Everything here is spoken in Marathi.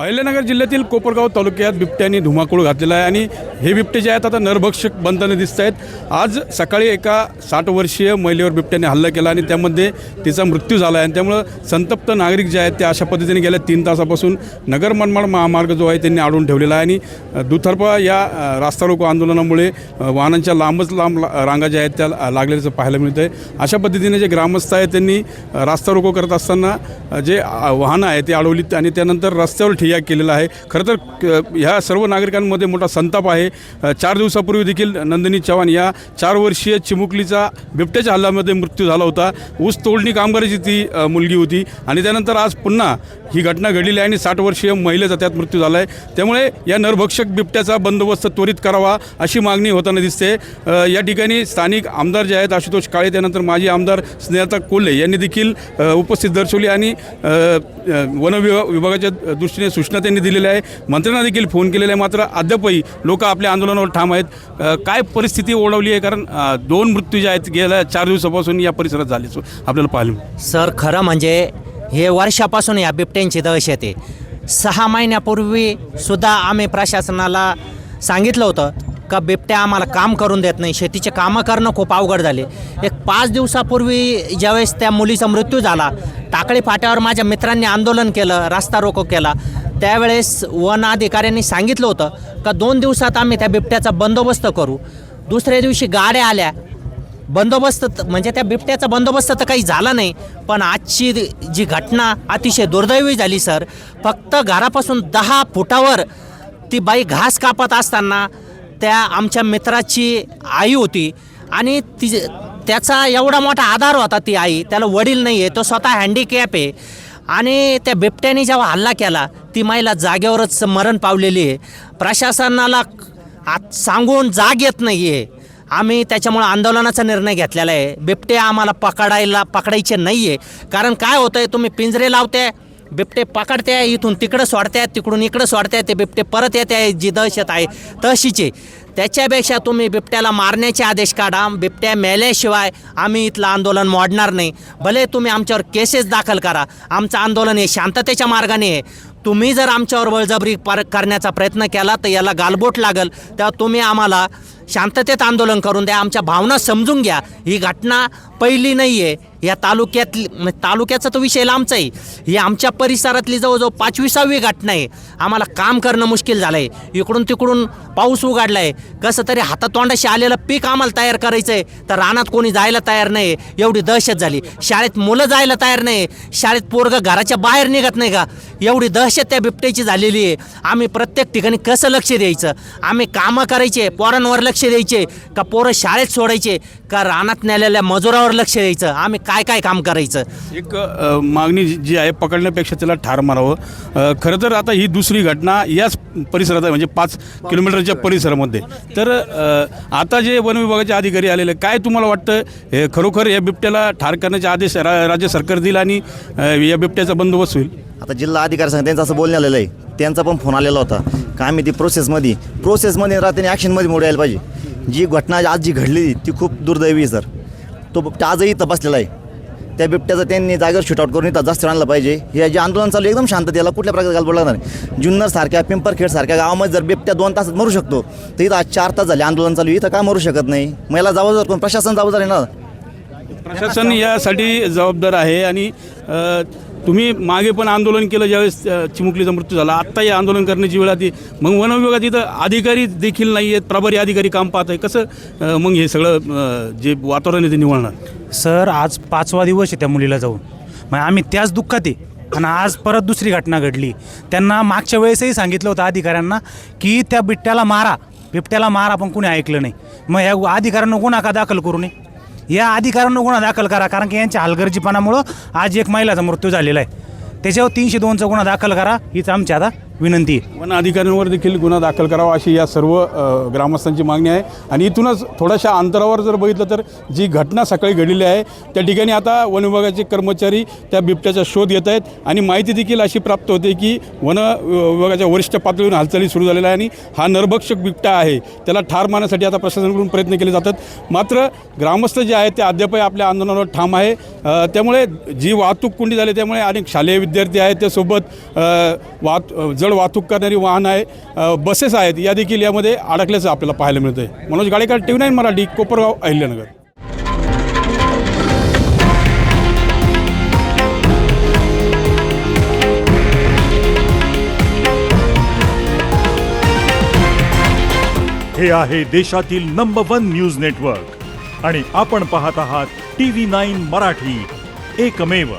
अहिल्यानगर जिल्ह्यातील कोपरगाव तालुक्यात बिबट्याने धुमाकूळ घातलेला आहे आणि हे बिबटे जे आहेत आता नरभक्षक बनताना दिसत आहेत आज सकाळी एका साठ वर्षीय महिलेवर बिबट्याने हल्ला केला आणि त्यामध्ये तिचा मृत्यू झाला आहे. आणि त्यामुळं संतप्त नागरिक जे आहेत ते अशा पद्धतीने गेल्या तीन तासापासून नगर मनमाड महामार्ग जो आहे त्यांनी आडून ठेवलेला आहे. आणि दुतर्फा या रास्ता रोको आंदोलनामुळे वाहनांच्या लांबच लांब रांगा ज्या आहेत त्या ला- लागलेल्याचं पाहायला मिळतं आहे अशा पद्धतीने जे ग्रामस्थ आहेत त्यांनी रास्ता रोको करत असताना जे वाहनं आहे ते अडवली आणि त्यानंतर रस्त्यावर ठिय्या केलेला आहे. खरं तर ह्या सर्व नागरिकांमध्ये मोठा संताप आहे. चार दिवसापूर्वी देखील नंदिनी चव्हाण या चार वर्षीय चिमुकलीचा बिबट्याच्या हल्ल्यामध्ये मृत्यू झाला होता. ऊस तोडणी कामगाराची ती मुलगी होती आणि त्यानंतर आज पुन्हा ही घटना घडलेली आहे आणि साठ वर्षीय महिलेचा त्यात मृत्यू झाला आहे त्यामुळे या नरभक्षक बिबट्याचा बंदोबस्त त्वरित करावा अशी मागणी होताना दिसते. या ठिकाणी स्थानिक आमदार जे आहेत आशुतोष काळे त्यानंतर माजी आमदार स्नेहता कोल्हे यांनी देखील उपस्थित दर्शवली आणि वन विभाग विभागाच्या दृष्टीने सूचना त्यांनी दिलेल्या आहे. मंत्र्यांना देखील फोन केलेला आहे. मात्र अद्यापही लोक आपल्या आंदोलनावर ठाम आहेत. काय परिस्थिती ओढवली आहे? कारण दोन मृत्यू जे आहेत गेल्या चार दिवसापासून या परिसरात झाले. आपल्याला पाहिलं सर खरं म्हणजे हे वर्षापासून या बिबट्यांची दहशत आहे. सहा महिन्यापूर्वी सुद्धा आम्ही प्रशासनाला सांगितलं होतं का बिबट्या आम्हाला काम करून देत नाही. शेतीचे कामं करणं खूप अवघड झाले. एक पाच दिवसापूर्वी ज्यावेळेस त्या मुलीचा मृत्यू झाला टाकळी फाट्यावर माझ्या मित्रांनी आंदोलन केलं रास्ता रोको केला. त्यावेळेस वन अधिकाऱ्यांनी सांगितलं होतं का दोन दिवसात आम्ही त्या बिबट्याचा बंदोबस्त करू. दुसऱ्या दिवशी गाड्या आल्या. बंदोबस्त म्हणजे त्या बिबट्याचा बंदोबस्त तर काही झाला नाही पण आजची जी घटना अतिशय दुर्दैवी झाली सर. फक्त घरापासून दहा फुटावर ती बाई घास कापत असताना त्या आमच्या मित्राची आई होती. आणि ती त्याचा एवढा मोठा आधार होता ती आई. त्याला वडील नाही आहे तो स्वतः हँडिकॅप आहे. आणि त्या बिबट्याने जेव्हा हल्ला केला ती महिला जागेवरच मरण पावलेली आहे. प्रशासनाला आत सांगून जाग येत नाही आहे आम्ही त्याच्यामुळं आंदोलनाचा निर्णय घेतलेला आहे. बिबटे आम्हाला पकडायला पकडायचे नाही आहे कारण काय होतं आहे तुम्ही पिंजरे लावते बिबटे पकडते इथून तिकडं सोडते तिकडून इकडं सोडते ते बिबटे परत येते जी दहशत आहे तशीचे. त्याच्यापेक्षा तुम्ही बिबट्याला मारण्याचे आदेश काढा बिबट्या मेल्याशिवाय आम्ही इथलं आंदोलन मोडणार नाही. भले तुम्ही आमच्यावर केसेस दाखल करा आमचं आंदोलन हे शांततेच्या मार्गाने आहे. तुम्ही जर आमच्यावर बळजबरी पर करण्याचा प्रयत्न केला तर याला गालबोट लागल तेव्हा तुम्ही आम्हाला शांततेत आंदोलन करून द्या आमच्या भावना समजून घ्या. ही घटना पहिली नाही आहे या तालुक्यातली म्हणजे तालुक्याचा तो विषय लांबचा आहे ही आमच्या परिसरातली जवळजवळ पाचवी सहावी घटना आहे. आम्हाला काम करणं मुश्किल झालं आहे इकडून तिकडून पाऊस उघडला आहे कसं तरी हातातोंडाशी आलेलं पीक आम्हाला तयार करायचं आहे तर रानात कोणी जायला तयार नाही एवढी दहशत झाली. शाळेत मुलं जायला तयार नाही शाळेत पोरगं घराच्या बाहेर निघत नाही का? एवढी दहशत त्या बिबट्याची झालेली आहे. आम्ही प्रत्येक ठिकाणी कसं लक्ष द्यायचं? आम्ही कामं करायचे पोरांवर लक्ष द्यायचे का पोरं शाळेत सोडायचे का रानात नेलेल्या मजुरावर लक्ष द्यायचं? आम्ही काय काय काम करायचं? एक अ, मागणी जी- जी आहे पकडण्यापेक्षा त्याला ठार मारावं. अ, खरं तर आता ही दुसरी घटना याच परिसरात आहे म्हणजे पाच किलोमीटरच्या परिसरामध्ये. तर अ, आता जे वन विभागाचे अधिकारी आलेले काय तुम्हाला वाटतं? हे खरोखर या बिबट्याला ठार करण्याचे आदेश रा राज्य सरकार देईल आणि अ, या बिबट्याचा बंदोबस्त होईल? आता जिल्हा अधिकारी सांग त्यांचं असं बोलणं आलेलं आहे. त्यांचा पण फोन आलेला होता. का आम्ही ती प्रोसेसमध्ये प्रोसेसमध्ये राहते ॲक्शनमध्ये मोड यायला पाहिजे. जी घटना आज जी घडली ती खूप दुर्दैवी आहे सर. तो बिबट्या आजही तपासलेला आहे. त्या बिबट्याचा त्यांनी जागेवर शूटआउट करून इथं जास्त आणलं पाहिजे. हे जे आंदोलन चालू एकदम शांत याला कुठल्या प्रकारे गालबोट नाही. जुन्नर सारख्या पिंपरखेड सारख्या गावामध्ये जर बिबट्या दोन तासात मरू शकतो तर इथं आज चार तास झाले आंदोलन चालू आहे. इथं काय मरू शकत नाही? महिला जबाबदार कोण? प्रशासन जबाबदार आहे ना? प्रशासन यासाठी जबाबदार आहे आणि तुम्ही मागे पण आंदोलन केलं ज्यावेळेस चिमुकलीचा मृत्यू झाला. आत्ताही आंदोलन करण्याची वेळ आधी मग वन विभागात इथं अधिकारी देखील नाही आहेत प्रभारी अधिकारी काम पाहत आहे. कसं मग हे सगळं जे वातावरण आहे ते निवळणार? सर आज पाचवा दिवस आहे त्या मुलीला जाऊन. मग आम्ही त्याच दुःखात आहे. आणि आज परत दुसरी घटना घडली. त्यांना मागच्या वेळेसही सांगितलं होतं अधिकाऱ्यांना की त्या बिबट्याला मारा. बिबट्याला मारा पण कुणी ऐकलं नाही. मग या अधिकाऱ्यांना गुन्हा का दाखल करू नये? या अधिकाऱ्यांना गुन्हा दाखल करा कारण की यांच्या हलगर्जीपणामुळं आज एक महिलाचा मृत्यू झालेला आहे. त्याच्यावर तीनशे दोनचा गुन्हा दाखल करा हीच आमची आता विनंती. आहे वन अधिकाऱ्यांवर देखील गुन्हा दाखल करावा अशी या सर्व अ, ग्रामस्थांची मागणी आहे. आणि इथूनच थोड्याशा अंतरावर जर बघितलं तर जी घटना सकाळी घडलेली आहे त्या ठिकाणी आता वन विभागाचे कर्मचारी त्या बिबट्याचा शोध घेत आहेत. आणि माहिती देखील अशी प्राप्त होते की वन विभागाच्या वरिष्ठ पातळीवरून हालचाली सुरू झालेल्या आहे आणि हा नरभक्षक बिबट्या आहे. त्याला ठार मारण्यासाठी आता प्रशासनाकडून प्रयत्न केले जातात. मात्र ग्रामस्थ जे आहेत ते अद्यापही आपल्या आंदोलनावर ठाम आहे. अ, त्यामुळे जी वाहतूक कोंडी झाली त्यामुळे अनेक शालेय विद्यार्थी आहेत. त्यासोबत अ, वाहत जड जड वाहतूक करणारी वाहन आहे बसेस आहेत या देखील यामध्ये अडकल्याचं आपल्याला पाहायला मिळतं आहे मनोज गाडेकर टी नाईन मराठी कोपरगाव अहिल्यानगर. हे आहे देशातील नंबर वन न्यूज नेटवर्क आणि आपण पाहत आहात टी व्ही नाईन मराठी. एकमेव